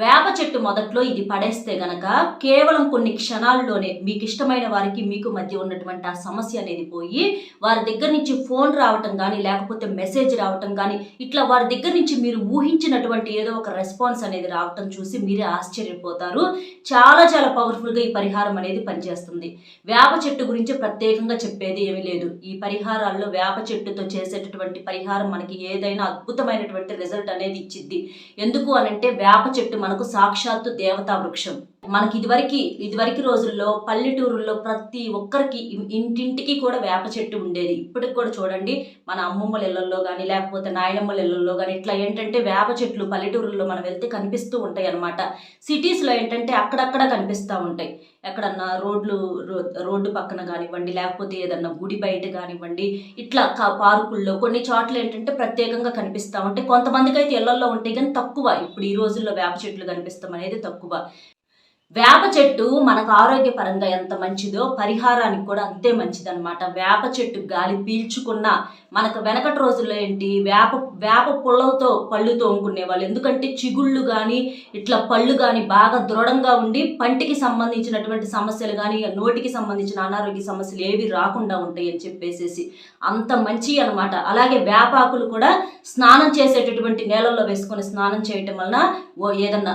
వేప చెట్టు మొదట్లో ఇది పడేస్తే గనక కేవలం కొన్ని క్షణాల్లోనే మీకు ఇష్టమైన వారికి మీకు మధ్య ఉన్నటువంటి ఆ సమస్య అనేది పోయి వారి దగ్గర నుంచి ఫోన్ రావటం కానీ లేకపోతే మెసేజ్ రావటం కానీ ఇట్లా వారి దగ్గర నుంచి మీరు ఊహించినటువంటి ఏదో ఒక రెస్పాన్స్ అనేది రావటం చూసి మీరే ఆశ్చర్యపోతారు చాలా చాలా పవర్ఫుల్గా ఈ పరిహారం అనేది పనిచేస్తుంది వేప చెట్టు గురించి ప్రత్యేకంగా చెప్పేది ఏమీ లేదు ఈ పరిహారాల్లో వేప చెట్టుతో చేసేటటువంటి పరిహారం మనకి ఏదైనా అద్భుతమైనటువంటి రిజల్ట్ అనేది ఇచ్చిద్ది ఎందుకు అనంటే వేప చెట్టు మనకు సాక్షాత్తు దేవతా వృక్షం మనకి ఇదివరకు ఇదివరకు రోజుల్లో పల్లెటూరుల్లో ప్రతి ఒక్కరికి ఇంటింటికి కూడా వేప చెట్టు ఉండేది ఇప్పటికి కూడా చూడండి మన అమ్మమ్మల ఇళ్లలో కానీ లేకపోతే నాయనమ్మల ఇళ్లలో కానీ ఇట్లా ఏంటంటే వేప చెట్లు పల్లెటూరుల్లో మనం వెళ్తే కనిపిస్తూ ఉంటాయి అనమాట సిటీస్లో ఏంటంటే అక్కడక్కడ కనిపిస్తూ ఉంటాయి ఎక్కడన్నా రోడ్లు రోడ్డు పక్కన కానివ్వండి లేకపోతే ఏదన్నా గుడి బయట కానివ్వండి ఇట్లా పార్కుల్లో కొన్ని చోట్ల ఏంటంటే ప్రత్యేకంగా కనిపిస్తూ ఉంటాయి కొంతమందికి అయితే ఇళ్లలో ఉంటాయి కానీ తక్కువ ఇప్పుడు ఈ రోజుల్లో వేప చెట్లు కనిపిస్తాం అనేది తక్కువ వేప చెట్టు మనకు ఆరోగ్యపరంగా ఎంత మంచిదో పరిహారానికి కూడా అంతే మంచిదనమాట వేప చెట్టు గాలి పీల్చుకున్న మనకు వెనకటి రోజుల్లో ఏంటి వేప వేప పుల్లలతో పళ్ళు తోముకునేవాళ్ళు ఎందుకంటే చిగుళ్ళు కానీ ఇట్లా పళ్ళు కానీ బాగా దృఢంగా ఉండి పంటికి సంబంధించినటువంటి సమస్యలు కానీ నోటికి సంబంధించిన అనారోగ్య సమస్యలు ఏవి రాకుండా ఉంటాయి అని చెప్పేసేసి అంత మంచి అనమాట అలాగే వేపాకులు కూడా స్నానం చేసేటటువంటి నేలల్లో వేసుకొని స్నానం చేయటం వలన ఏదన్నా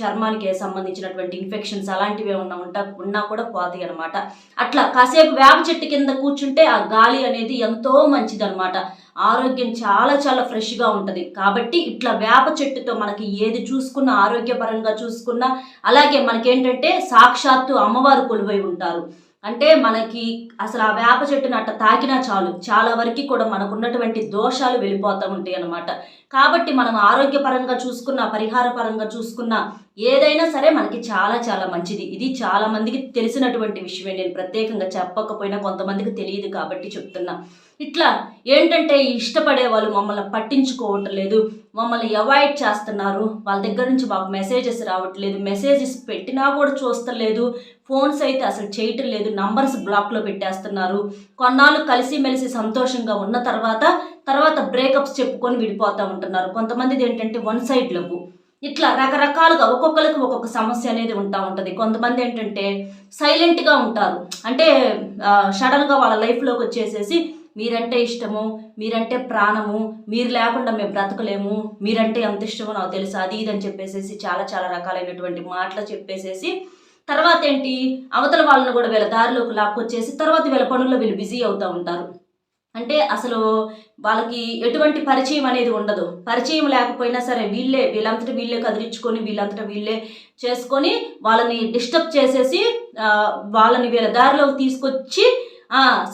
చర్మానికి సంబంధించినటువంటి ఇన్ఫెక్షన్స్ అలాంటివి ఏమన్నా ఉంటా ఉన్నా కూడా పోతాయి అనమాట అట్లా కాసేపు వేప చెట్టు కింద కూర్చుంటే ఆ గాలి అనేది ఎంతో మంచిది అనమాట ఆరోగ్యం చాలా చాలా ఫ్రెష్గా ఉంటుంది కాబట్టి ఇట్లా వేప చెట్టుతో మనకి ఏది చూసుకున్నా ఆరోగ్యపరంగా చూసుకున్నా అలాగే మనకేంటంటే సాక్షాత్తు అమ్మవారు కొలువై ఉంటారు అంటే మనకి అసలు ఆ వేప చెట్టును అట్ట తాకినా చాలు చాలా వరకు కూడా మనకున్నటువంటి దోషాలు వెళ్ళిపోతూ ఉంటాయి అన్నమాట కాబట్టి మనం ఆరోగ్యపరంగా చూసుకున్న పరిహార పరంగా చూసుకున్న ఏదైనా సరే మనకి చాలా చాలా మంచిది ఇది చాలా మందికి తెలిసినటువంటి విషయమే నేను ప్రత్యేకంగా చెప్పకపోయినా కొంతమందికి తెలియదు కాబట్టి చెప్తున్నా ఇట్లా ఏంటంటే ఇష్టపడే వాళ్ళు మమ్మల్ని పట్టించుకోవటం లేదు మమ్మల్ని అవాయిడ్ చేస్తున్నారు వాళ్ళ దగ్గర నుంచి మాకు మెసేజెస్ రావట్లేదు మెసేజెస్ పెట్టినా కూడా చూస్తలేదు ఫోన్స్ అయితే అసలు చేయటం లేదు నంబర్స్ బ్లాక్లో పెట్టేస్తున్నారు కొన్నాళ్ళు కలిసిమెలిసి సంతోషంగా ఉన్న తర్వాత తర్వాత బ్రేకప్స్ చెప్పుకొని విడిపోతూ ఉంటున్నారు కొంతమందిది ఏంటంటే వన్ సైడ్ లవ్ ఇట్లా రకరకాలుగా ఒక్కొక్కరికి ఒక్కొక్క సమస్య అనేది ఉంటా ఉంటుంది కొంతమంది ఏంటంటే సైలెంట్గా ఉంటారు అంటే సడన్గా వాళ్ళ లైఫ్లోకి వచ్చేసేసి మీరంటే ఇష్టము మీరంటే ప్రాణము మీరు లేకుండా మేము బ్రతకలేము మీరంటే ఎంత ఇష్టమో నాకు తెలుసు అది ఇదని చెప్పేసేసి చాలా చాలా రకాలైనటువంటి మాటలు చెప్పేసేసి తర్వాత ఏంటి అవతల వాళ్ళని కూడా వీళ్ళ దారిలోకి లాక్కొచ్చేసి తర్వాత వీళ్ళ పనుల్లో వీళ్ళు బిజీ అవుతూ ఉంటారు అంటే అసలు వాళ్ళకి ఎటువంటి పరిచయం అనేది ఉండదు పరిచయం లేకపోయినా సరే వీళ్ళే వీళ్ళంతటా వీళ్ళే కదిలించుకొని వీళ్ళంతటా వీళ్ళే చేసుకొని వాళ్ళని డిస్టర్బ్ చేసేసి వాళ్ళని వీళ్ళ దారిలోకి తీసుకొచ్చి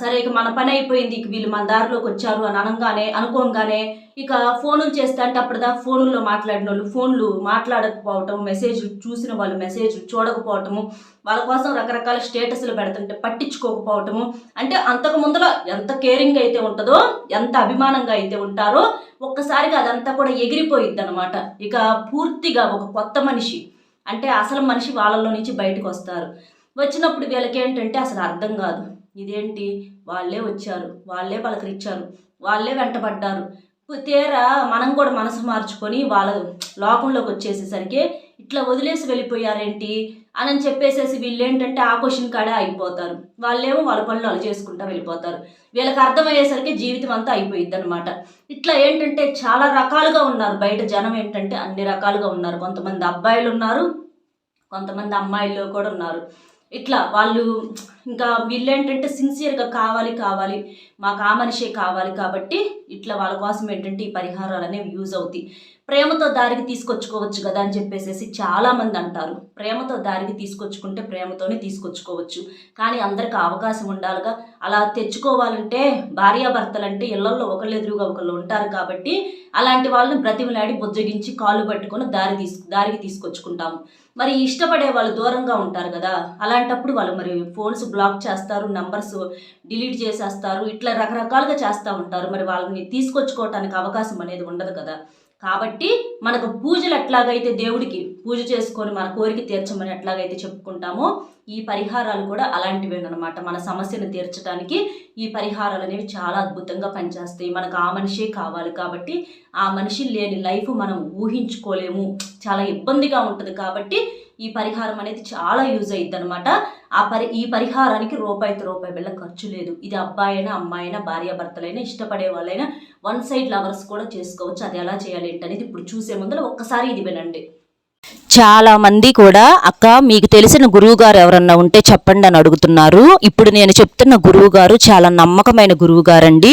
సరే ఇక మన పని అయిపోయింది ఇక వీళ్ళు మన దారిలోకి వచ్చారు అని అనగానే అనుకోగానే ఇక ఫోనులు చేస్తే అంటే అప్పుడుదా ఫోనుల్లో మాట్లాడిన వాళ్ళు ఫోన్లు మాట్లాడకపోవటం మెసేజ్ చూసిన వాళ్ళు మెసేజ్ చూడకపోవటము వాళ్ళ కోసం రకరకాల స్టేటస్లు పెడుతుంటే పట్టించుకోకపోవటము అంటే అంతకు ముందులో ఎంత కేరింగ్ అయితే ఉంటుందో ఎంత అభిమానంగా అయితే ఉంటారో ఒక్కసారిగా అదంతా కూడా ఎగిరిపోయిద్ది అనమాట ఇక పూర్తిగా ఒక కొత్త మనిషి అంటే అసలు మనిషి వాళ్ళలో నుంచి బయటకు వస్తారు వచ్చినప్పుడు వీళ్ళకేంటంటే అసలు అర్థం కాదు ఇదేంటి వాళ్ళే వచ్చారు వాళ్ళే పలకరించారు వాళ్ళే వెంటబడ్డారు తీరా మనం కూడా మనసు మార్చుకొని వాళ్ళ లోకంలోకి వచ్చేసేసరికి ఇట్లా వదిలేసి వెళ్ళిపోయారేంటి అని చెప్పేసేసి వీళ్ళు ఏంటంటే ఆ క్వశ్చన్ కాడే అయిపోతారు వాళ్ళేమో వాళ్ళ పనులు వాళ్ళు చేసుకుంటా వెళ్ళిపోతారు వీళ్ళకి అర్థమయ్యేసరికి జీవితం అంతా అయిపోయింది అనమాట ఇట్లా ఏంటంటే చాలా రకాలుగా ఉన్నారు బయట జనం ఏంటంటే అన్ని రకాలుగా ఉన్నారు కొంతమంది అబ్బాయిలు ఉన్నారు కొంతమంది అమ్మాయిలు కూడా ఉన్నారు ఇట్లా వాళ్ళు ఇంకా వీళ్ళు ఏంటంటే సిన్సియర్గా కావాలి కావాలి మాకు ఆ మనిషే కావాలి కాబట్టి ఇట్లా వాళ్ళ కోసం ఏంటంటే ఈ పరిహారాలు అనేవి యూజ్ అవుతాయి ప్రేమతో దారికి తీసుకొచ్చుకోవచ్చు కదా అని చెప్పేసి చాలామంది అంటారు ప్రేమతో దారికి తీసుకొచ్చుకుంటే ప్రేమతోనే తీసుకొచ్చుకోవచ్చు కానీ అందరికి అవకాశం ఉండాలిగా అలా తెచ్చుకోవాలంటే భార్యాభర్తలంటే ఇళ్లలో ఒకళ్ళు ఎదురుగా ఒకళ్ళు ఉంటారు కాబట్టి అలాంటి వాళ్ళని బ్రతిమలాడి బుజ్జగించి కాలు పట్టుకొని దారి తీసు దారికి తీసుకొచ్చుకుంటాము మరి ఇష్టపడే వాళ్ళు దూరంగా ఉంటారు కదా అలాంటప్పుడు వాళ్ళు మరి ఫోన్స్ బ్లాక్ చేస్తారు నంబర్స్ డిలీట్ చేసేస్తారు ఇట్లా రకరకాలుగా చేస్తూ ఉంటారు మరి వాళ్ళని తీసుకొచ్చుకోవటానికి అవకాశం అనేది ఉండదు కదా కాబట్టి మనకు పూజలు ఎట్లాగైతే దేవుడికి పూజ చేసుకొని మన కోరిక తీర్చమని ఎట్లాగైతే చెప్పుకుంటామో ఈ పరిహారాలు కూడా అలాంటివేనమాట మన సమస్యను తీర్చడానికి ఈ పరిహారాలు అనేవి చాలా అద్భుతంగా పనిచేస్తాయి మనకు ఆ మనిషే కావాలి కాబట్టి ఆ మనిషి లేని లైఫ్ మనం ఊహించుకోలేము చాలా ఇబ్బందిగా ఉంటుంది కాబట్టి ఈ పరిహారం అనేది చాలా యూజ్ అయ్యింది అనమాట ఆ పరి ఈ పరిహారానికి రూపాయి రూపాయి వెళ్ళ ఖర్చు లేదు ఇది అయినా అమ్మాయినా భార్యాభర్తలైనా ఇష్టపడే వాళ్ళైనా వన్ సైడ్ లవర్స్ కూడా చేసుకోవచ్చు అది ఎలా చేయాలి ఏంటనేది ఇప్పుడు చూసే ముందర ఒక్కసారి ఇది వినండి చాలా మంది కూడా అక్క మీకు తెలిసిన గురువు గారు ఎవరన్నా ఉంటే చెప్పండి అని అడుగుతున్నారు ఇప్పుడు నేను చెప్తున్న గురువు గారు చాలా నమ్మకమైన గురువు గారండి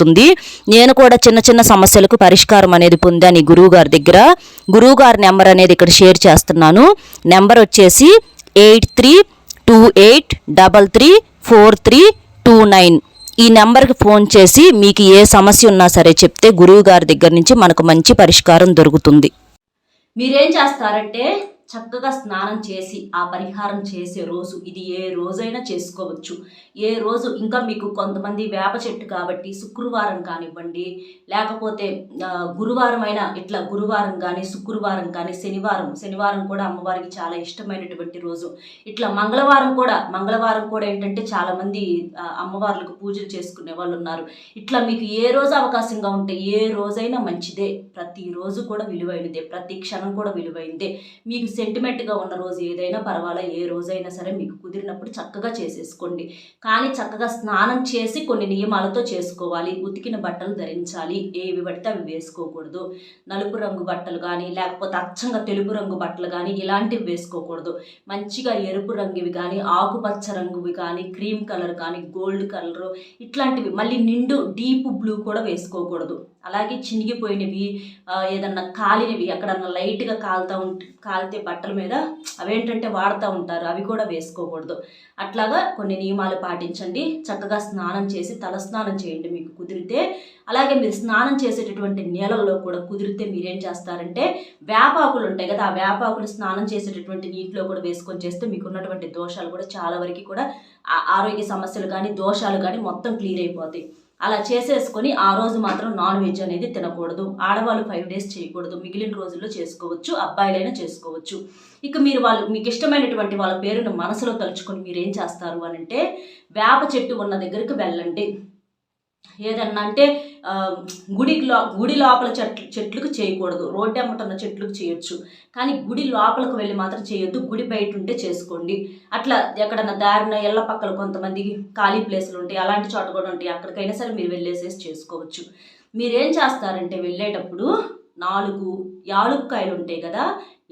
అవుతుంది నేను కూడా చిన్న చిన్న సమస్యలకు పరిష్కారం అనేది పొందాను ఈ గురువుగారి దగ్గర గురువుగారి నెంబర్ అనేది ఇక్కడ షేర్ చేస్తున్నాను నెంబర్ వచ్చేసి eight three two eight double three four three two nine ఈ నెంబర్కి ఫోన్ చేసి మీకు ఏ సమస్య ఉన్నా సరే చెప్తే గురువు గారి దగ్గర నుంచి మనకు మంచి పరిష్కారం దొరుకుతుంది మీరేం చేస్తారంటే చక్కగా స్నానం చేసి ఆ పరిహారం చేసే రోజు ఇది ఏ రోజైనా చేసుకోవచ్చు ఏ రోజు ఇంకా మీకు కొంతమంది వేప చెట్టు కాబట్టి శుక్రవారం కానివ్వండి లేకపోతే గురువారం అయినా ఇట్లా గురువారం కానీ శుక్రవారం కానీ శనివారం శనివారం కూడా అమ్మవారికి చాలా ఇష్టమైనటువంటి రోజు ఇట్లా మంగళవారం కూడా మంగళవారం కూడా ఏంటంటే చాలామంది అమ్మవార్లకు పూజలు చేసుకునే వాళ్ళు ఉన్నారు ఇట్లా మీకు ఏ రోజు అవకాశంగా ఉంటే ఏ రోజైనా మంచిదే ప్రతిరోజు కూడా విలువైనదే ప్రతి క్షణం కూడా విలువైందే మీకు సెంటిమెంట్గా ఉన్న రోజు ఏదైనా పర్వాలా ఏ రోజైనా సరే మీకు కుదిరినప్పుడు చక్కగా చేసేసుకోండి కానీ చక్కగా స్నానం చేసి కొన్ని నియమాలతో చేసుకోవాలి ఉతికిన బట్టలు ధరించాలి ఏవి పడితే అవి వేసుకోకూడదు నలుపు రంగు బట్టలు కానీ లేకపోతే అచ్చంగా తెలుపు రంగు బట్టలు కానీ ఇలాంటివి వేసుకోకూడదు మంచిగా ఎరుపు రంగువి కానీ ఆకుపచ్చ రంగువి కానీ క్రీమ్ కలర్ కానీ గోల్డ్ కలరు ఇట్లాంటివి మళ్ళీ నిండు డీప్ బ్లూ కూడా వేసుకోకూడదు అలాగే చినిగిపోయినవి ఏదన్నా కాలినవి ఎక్కడన్నా లైట్గా కాలుతూ ఉంటే కాలితే బట్టల మీద అవేంటంటే వాడుతూ ఉంటారు అవి కూడా వేసుకోకూడదు అట్లాగా కొన్ని నియమాలు పాటించండి చక్కగా స్నానం చేసి తలస్నానం చేయండి మీకు కుదిరితే అలాగే మీరు స్నానం చేసేటటువంటి నీళ్ళల్లో కూడా కుదిరితే మీరేం చేస్తారంటే వేపాకులు ఉంటాయి కదా ఆ వేపాకులు స్నానం చేసేటటువంటి నీటిలో కూడా వేసుకొని చేస్తే మీకున్నటువంటి దోషాలు కూడా చాలా వరకు కూడా ఆరోగ్య సమస్యలు కానీ దోషాలు కానీ మొత్తం క్లియర్ అయిపోతాయి అలా చేసేసుకొని ఆ రోజు మాత్రం నాన్ వెజ్ అనేది తినకూడదు ఆడవాళ్ళు ఫైవ్ డేస్ చేయకూడదు మిగిలిన రోజుల్లో చేసుకోవచ్చు అబ్బాయిలైనా చేసుకోవచ్చు ఇక మీరు వాళ్ళు మీకు ఇష్టమైనటువంటి వాళ్ళ పేరును మనసులో తలుచుకొని మీరు ఏం చేస్తారు అని అంటే వేప చెట్టు ఉన్న దగ్గరికి వెళ్ళండి ఏదన్నా అంటే గుడి గుడి లోపల చెట్లు చెట్లకు చేయకూడదు రోడ్డు అమ్మటన్న చెట్లకు చేయొచ్చు కానీ గుడి లోపలకు వెళ్ళి మాత్రం చేయొద్దు గుడి బయట ఉంటే చేసుకోండి అట్లా ఎక్కడన్నా దారిన ఎల్ల పక్కల కొంతమంది ఖాళీ ప్లేసులు ఉంటాయి అలాంటి చోట కూడా ఉంటాయి అక్కడికైనా సరే మీరు వెళ్ళేసేసి చేసుకోవచ్చు మీరేం చేస్తారంటే వెళ్ళేటప్పుడు నాలుగు యాలుక్కాయలు ఉంటాయి కదా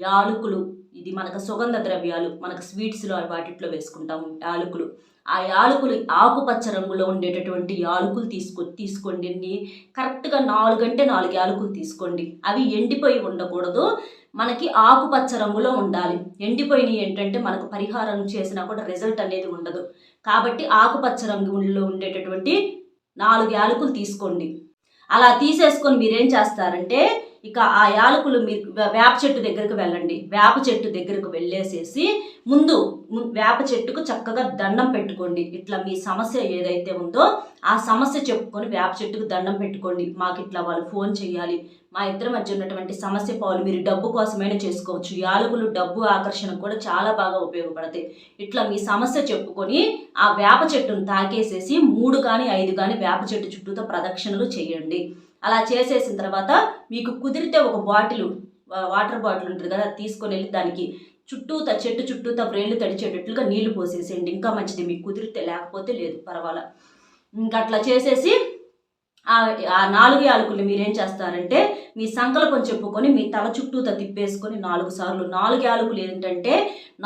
యాలుకులు ఇది మనకు సుగంధ ద్రవ్యాలు మనకు స్వీట్స్లో వాటిట్లో వేసుకుంటాము యాలకులు ఆ యాలకులు ఆకుపచ్చ రంగులో ఉండేటటువంటి యాలకులు తీసుకో తీసుకోండి కరెక్ట్గా నాలుగు అంటే నాలుగు యాలకులు తీసుకోండి అవి ఎండిపోయి ఉండకూడదు మనకి ఆకుపచ్చ రంగులో ఉండాలి ఎండిపోయినవి ఏంటంటే మనకు పరిహారం చేసినా కూడా రిజల్ట్ అనేది ఉండదు కాబట్టి ఆకుపచ్చ రంగులో ఉండేటటువంటి నాలుగు యాలకులు తీసుకోండి అలా తీసేసుకొని మీరేం చేస్తారంటే ఇక ఆ యాలకులు మీరు వేప చెట్టు దగ్గరకు వెళ్ళండి వేప చెట్టు దగ్గరకు వెళ్ళేసేసి ముందు వేప చెట్టుకు చక్కగా దండం పెట్టుకోండి ఇట్లా మీ సమస్య ఏదైతే ఉందో ఆ సమస్య చెప్పుకొని వేప చెట్టుకు దండం పెట్టుకోండి మాకు ఇట్లా వాళ్ళు ఫోన్ చేయాలి మా ఇద్దరి మధ్య ఉన్నటువంటి సమస్య పాలు మీరు డబ్బు కోసమైనా చేసుకోవచ్చు యాలకులు డబ్బు ఆకర్షణ కూడా చాలా బాగా ఉపయోగపడతాయి ఇట్లా మీ సమస్య చెప్పుకొని ఆ వేప చెట్టును తాకేసేసి మూడు కానీ ఐదు కానీ వేప చెట్టు చుట్టూతో ప్రదక్షిణలు చేయండి అలా చేసేసిన తర్వాత మీకు కుదిరితే ఒక బాటిల్ వాటర్ బాటిల్ ఉంటుంది కదా తీసుకొని వెళ్ళి దానికి చుట్టూత చెట్టు చుట్టూ వ్రేళ్ళు తడిచేటట్లుగా నీళ్లు పోసేసేయండి ఇంకా మంచిది మీకు కుదిరితే లేకపోతే లేదు పర్వాలా ఇంకా అట్లా చేసేసి ఆ నాలుగు యాలకుల్ని మీరేం చేస్తారంటే మీ సంకల్పం చెప్పుకొని మీ తల చుట్టూతో తిప్పేసుకొని నాలుగు సార్లు నాలుగు యాలకులు ఏంటంటే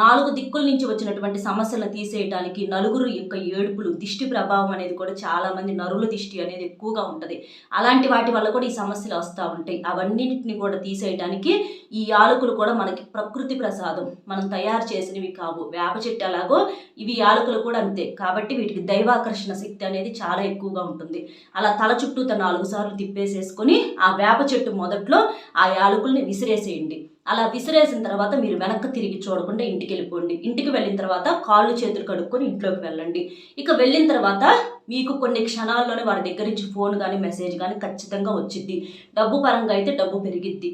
నాలుగు దిక్కుల నుంచి వచ్చినటువంటి సమస్యలను తీసేయడానికి నలుగురు యొక్క ఏడుపులు దిష్టి ప్రభావం అనేది కూడా చాలామంది నరుల దిష్టి అనేది ఎక్కువగా ఉంటుంది అలాంటి వాటి వల్ల కూడా ఈ సమస్యలు వస్తూ ఉంటాయి అవన్నిటిని కూడా తీసేయడానికి ఈ యాలకులు కూడా మనకి ప్రకృతి ప్రసాదం మనం తయారు చేసినవి కావు వేప చెట్టు అలాగో ఇవి యాలకులు కూడా అంతే కాబట్టి వీటికి దైవాకర్షణ శక్తి అనేది చాలా ఎక్కువగా ఉంటుంది అలా తల చుట్టూ చుట్టూ నాలుగు సార్లు తిప్పేసేసుకొని ఆ వేప చెట్టు మొదట్లో ఆ యాలకుల్ని విసిరేసేయండి అలా విసిరేసిన తర్వాత మీరు వెనక్కి తిరిగి చూడకుండా ఇంటికి వెళ్ళిపోండి ఇంటికి వెళ్ళిన తర్వాత కాళ్ళు చేతులు కడుక్కొని ఇంట్లోకి వెళ్ళండి ఇక వెళ్ళిన తర్వాత మీకు కొన్ని క్షణాల్లోనే వారి దగ్గర నుంచి ఫోన్ కానీ మెసేజ్ కానీ ఖచ్చితంగా వచ్చిద్ది డబ్బు పరంగా అయితే డబ్బు పెరిగిద్ది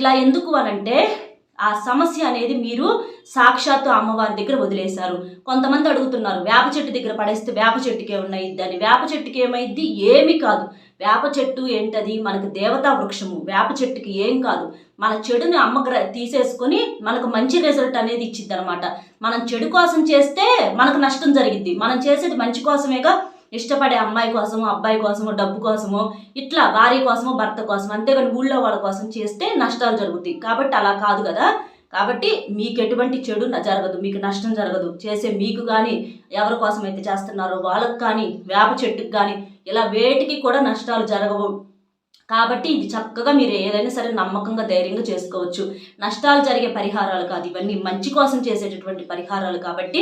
ఇలా ఎందుకు అనంటే ఆ సమస్య అనేది మీరు సాక్షాత్తు అమ్మవారి దగ్గర వదిలేశారు కొంతమంది అడుగుతున్నారు వేప చెట్టు దగ్గర పడేస్తే వేప చెట్టుకే ఉన్నాయి దాని వేప చెట్టుకి ఏమైద్ది ఏమి కాదు వేప చెట్టు ఏంటది మనకు దేవతా వృక్షము వేప చెట్టుకి ఏం కాదు మన చెడుని అమ్మ తీసేసుకొని మనకు మంచి రిజల్ట్ అనేది ఇచ్చిద్ది అనమాట మనం చెడు కోసం చేస్తే మనకు నష్టం జరిగింది మనం చేసేది మంచి కోసమేగా ఇష్టపడే అమ్మాయి కోసము అబ్బాయి కోసము డబ్బు కోసము ఇట్లా భార్య కోసము భర్త కోసం అంతేగాని ఊళ్ళో వాళ్ళ కోసం చేస్తే నష్టాలు జరుగుతాయి కాబట్టి అలా కాదు కదా కాబట్టి మీకు ఎటువంటి చెడు జరగదు మీకు నష్టం జరగదు చేసే మీకు కానీ ఎవరి కోసం అయితే చేస్తున్నారో వాళ్ళకి కానీ వేప చెట్టుకు కానీ ఇలా వేటికి కూడా నష్టాలు జరగవు కాబట్టి ఇది చక్కగా మీరు ఏదైనా సరే నమ్మకంగా ధైర్యంగా చేసుకోవచ్చు నష్టాలు జరిగే పరిహారాలు కాదు ఇవన్నీ మంచి కోసం చేసేటటువంటి పరిహారాలు కాబట్టి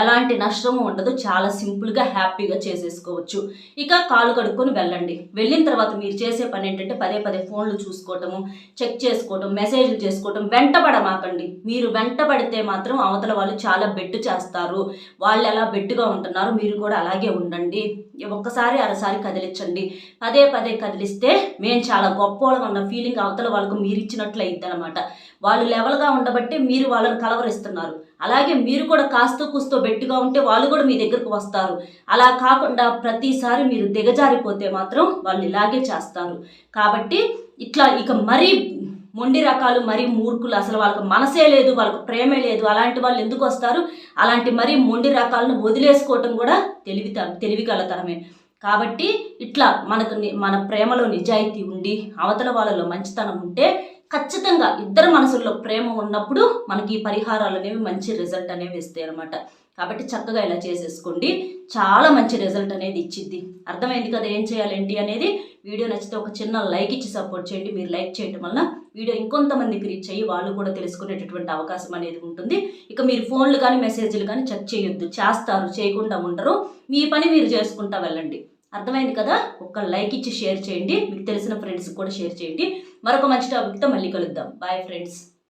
ఎలాంటి నష్టము ఉండదు చాలా సింపుల్గా హ్యాపీగా చేసేసుకోవచ్చు ఇక కాలు కడుక్కొని వెళ్ళండి వెళ్ళిన తర్వాత మీరు చేసే పని ఏంటంటే పదే పదే ఫోన్లు చూసుకోవటము చెక్ చేసుకోవటం మెసేజ్లు చేసుకోవటం వెంటబడమాకండి మీరు వెంటబడితే మాత్రం అవతల వాళ్ళు చాలా బెట్టు చేస్తారు వాళ్ళు ఎలా బెట్టుగా ఉంటున్నారు మీరు కూడా అలాగే ఉండండి ఒక్కసారి అరసారి కదిలించండి పదే పదే కదిలిస్తే మేము చాలా గొప్పవాళ్ళం ఉన్న ఫీలింగ్ అవతల వాళ్ళకు మీరు ఇచ్చినట్లు అనమాట వాళ్ళు లెవెల్గా ఉండబట్టి మీరు వాళ్ళని కలవరిస్తున్నారు అలాగే మీరు కూడా కాస్త కూస్తో బెట్టుగా ఉంటే వాళ్ళు కూడా మీ దగ్గరకు వస్తారు అలా కాకుండా ప్రతిసారి మీరు దిగజారిపోతే మాత్రం వాళ్ళు ఇలాగే చేస్తారు కాబట్టి ఇట్లా ఇక మరీ మొండి రకాలు మరీ మూర్ఖులు అసలు వాళ్ళకి మనసే లేదు వాళ్ళకి ప్రేమే లేదు అలాంటి వాళ్ళు ఎందుకు వస్తారు అలాంటి మరీ మొండి రకాలను వదిలేసుకోవటం కూడా తెలివి తెలివిగలతనమే కాబట్టి ఇట్లా మనకు మన ప్రేమలో నిజాయితీ ఉండి అవతల వాళ్ళలో మంచితనం ఉంటే ఖచ్చితంగా ఇద్దరు మనసుల్లో ప్రేమ ఉన్నప్పుడు మనకి ఈ పరిహారాలు అనేవి మంచి రిజల్ట్ అనేవి ఇస్తాయి అనమాట కాబట్టి చక్కగా ఇలా చేసేసుకోండి చాలా మంచి రిజల్ట్ అనేది ఇచ్చిద్ది అర్థమైంది కదా ఏం చేయాలేంటి అనేది వీడియో నచ్చితే ఒక చిన్న లైక్ ఇచ్చి సపోర్ట్ చేయండి మీరు లైక్ చేయడం వల్ల వీడియో ఇంకొంతమందికి రీచ్ అయ్యి వాళ్ళు కూడా తెలుసుకునేటటువంటి అవకాశం అనేది ఉంటుంది ఇక మీరు ఫోన్లు కానీ మెసేజ్లు కానీ చెక్ చేయొద్దు చేస్తారు చేయకుండా ఉండరు మీ పని మీరు చేసుకుంటా వెళ్ళండి అర్థమైంది కదా ఒక్క లైక్ ఇచ్చి షేర్ చేయండి మీకు తెలిసిన ఫ్రెండ్స్కి కూడా షేర్ చేయండి మరొక మంచి టాపిక్తో మళ్ళీ కలుద్దాం బాయ్ ఫ్రెండ్స్